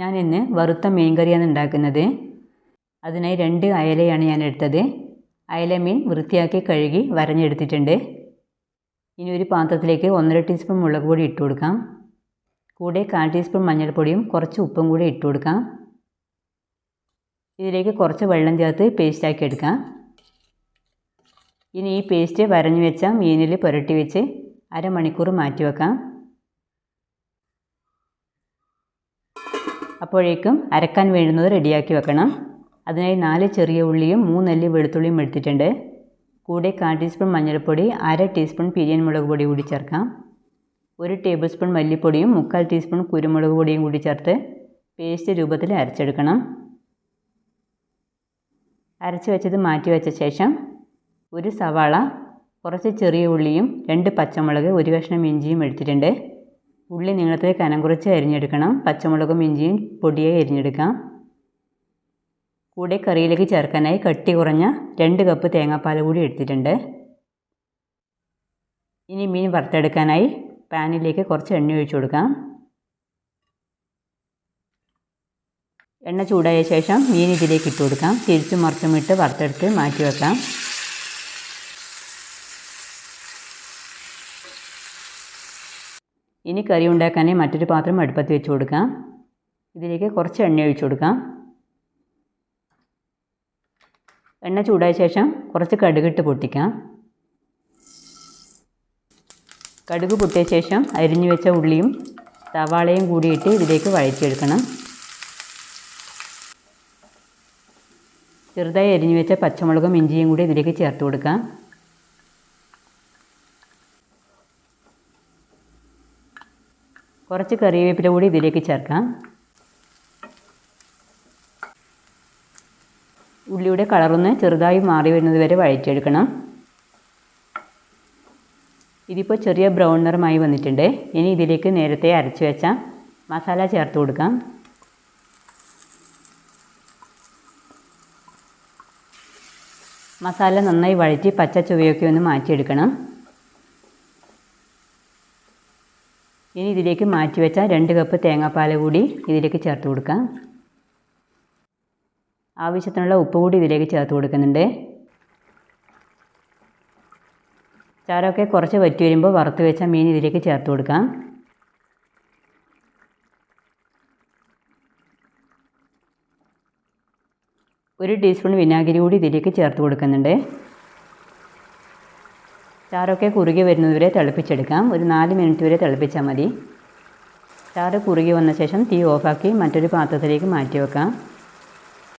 ഞാൻ ഇന്ന് വറുത്ത മീൻ കറിയാണ് ഉണ്ടാക്കുന്നത്. അതിനായി രണ്ട് അയലയാണ് ഞാൻ എടുത്തത്. അയല മീൻ വൃത്തിയാക്കി കഴുകി വരഞ്ഞെടുത്തിട്ടുണ്ട്. ഇനി ഒരു പാത്രത്തിലേക്ക് ഒന്നര ടീസ്പൂൺ മുളക് പൊടി ഇട്ട് കൊടുക്കാം. കൂടെ കാൽ ടീസ്പൂൺ മഞ്ഞൾപ്പൊടിയും കുറച്ച് ഉപ്പും കൂടി ഇട്ട് കൊടുക്കാം. ഇതിലേക്ക് കുറച്ച് വെള്ളം ചേർത്ത് പേസ്റ്റാക്കി എടുക്കാം. ഇനി ഈ പേസ്റ്റ് വരഞ്ഞു വെച്ച മീനിൽ പുരട്ടി വെച്ച് അരമണിക്കൂർ മാറ്റി വെക്കാം അപ്പോഴേക്കും അരക്കാൻ വേണ്ടുന്നത് റെഡിയാക്കി വെക്കണം. അതിനായി നാല് ചെറിയ ഉള്ളിയും മൂന്നല്ലി വെളുത്തുള്ളിയും എടുത്തിട്ടുണ്ട്. കൂടെ കാൽ ടീസ്പൂൺ മഞ്ഞൾപ്പൊടി അര ടീസ്പൂൺ പിരിയൻ മുളക് പൊടി കൂടി ചേർക്കാം. ഒരു ടേബിൾ സ്പൂൺ മല്ലിപ്പൊടിയും മുക്കാൽ ടീസ്പൂൺ കുരുമുളക് പൊടിയും കൂടി ചേർത്ത് പേസ്റ്റ് രൂപത്തിൽ അരച്ചെടുക്കണം. അരച്ച് വെച്ചത് മാറ്റി വെച്ച ശേഷം ഒരു സവാള കുറച്ച് ചെറിയ ഉള്ളിയും രണ്ട് പച്ചമുളക് ഒരു കഷ്ണം ഇഞ്ചിയും എടുത്തിട്ടുണ്ട്. ഉള്ളി നീളത്തിൽ കനം കുറച്ച് അരിഞ്ഞെടുക്കണം. പച്ചമുളകും ഇഞ്ചിയും പൊടിയായി അരിഞ്ഞെടുക്കാം. കൂടെ കറിയിലേക്ക് ചേർക്കാനായി കട്ടി കുറഞ്ഞ രണ്ട് കപ്പ് തേങ്ങാപ്പാൽ കൂടി എടുത്തിട്ടുണ്ട്. ഇനി മീൻ വറുത്തെടുക്കാനായി പാനിലേക്ക് കുറച്ച് എണ്ണ ഒഴിച്ചു കൊടുക്കാം. എണ്ണ ചൂടായ ശേഷം മീൻ ഇതിലേക്ക് ഇട്ട് കൊടുക്കാം. തിരിച്ചും മറിച്ചും ഇട്ട് വറുത്തെടുത്ത് മാറ്റി വെക്കാം. ഇനി കറി ഉണ്ടാക്കാനായി മറ്റൊരു പാത്രം അടുപ്പത്ത് വെച്ച് കൊടുക്കാം. ഇതിലേക്ക് കുറച്ച് എണ്ണ ഒഴിച്ചു കൊടുക്കാം. എണ്ണ ചൂടായ ശേഷം കുറച്ച് കടുകിട്ട് പൊട്ടിക്കാം. കടുക് പൊട്ടിയ ശേഷം അരിഞ്ഞു വെച്ച ഉള്ളിയും സവാളയും കൂടിയിട്ട് ഇതിലേക്ക് വഴറ്റിയെടുക്കണം. ചെറുതായി അരിഞ്ഞു വെച്ച പച്ചമുളകും ഇഞ്ചിയും കൂടി ഇതിലേക്ക് ചേർത്ത് കൊടുക്കാം. കുറച്ച് കറിവേപ്പില കൂടി ഇതിലേക്ക് ചേർക്കാം. ഉള്ളിയുടെ കളറൊന്ന് ചെറുതായി മാറി വരുന്നത് വരെ വഴറ്റിയെടുക്കണം. ഇതിപ്പോൾ ചെറിയ ബ്രൗൺ നിറമായി വന്നിട്ടുണ്ട്. ഇനി ഇതിലേക്ക് നേരത്തെ അരച്ച് വെച്ച മസാല ചേർത്ത് കൊടുക്കാം. മസാല നന്നായി വഴറ്റി പച്ച ചുവയൊക്കെ ഒന്ന് മാറ്റിയെടുക്കണം. ഇനി ഇതിലേക്ക് മാറ്റി വെച്ച രണ്ട് കപ്പ് തേങ്ങാപ്പാൽ കൂടി ഇതിലേക്ക് ചേർത്ത് കൊടുക്കാം. ആവശ്യത്തിനുള്ള ഉപ്പ് കൂടി ഇതിലേക്ക് ചേർത്ത് കൊടുക്കുന്നുണ്ട്. ചാരമൊക്കെ കുറച്ച് വറ്റി വരുമ്പോൾ വറുത്ത് വെച്ച മീൻ ഇതിലേക്ക് ചേർത്ത് കൊടുക്കാം. ഒരു ടീസ്പൂൺ വിനാഗിരി കൂടി ഇതിലേക്ക് ചേർത്ത് കൊടുക്കുന്നുണ്ട്. ചാറൊക്കെ കുറുകി വരുന്നതുവരെ തിളപ്പിച്ചെടുക്കാം. ഒരു നാല് മിനിറ്റ് വരെ തിളപ്പിച്ചാൽ മതി. ചാറ് കുറുകി വന്ന ശേഷം തീ ഓഫാക്കി മറ്റൊരു പാത്രത്തിലേക്ക് മാറ്റി വെക്കാം.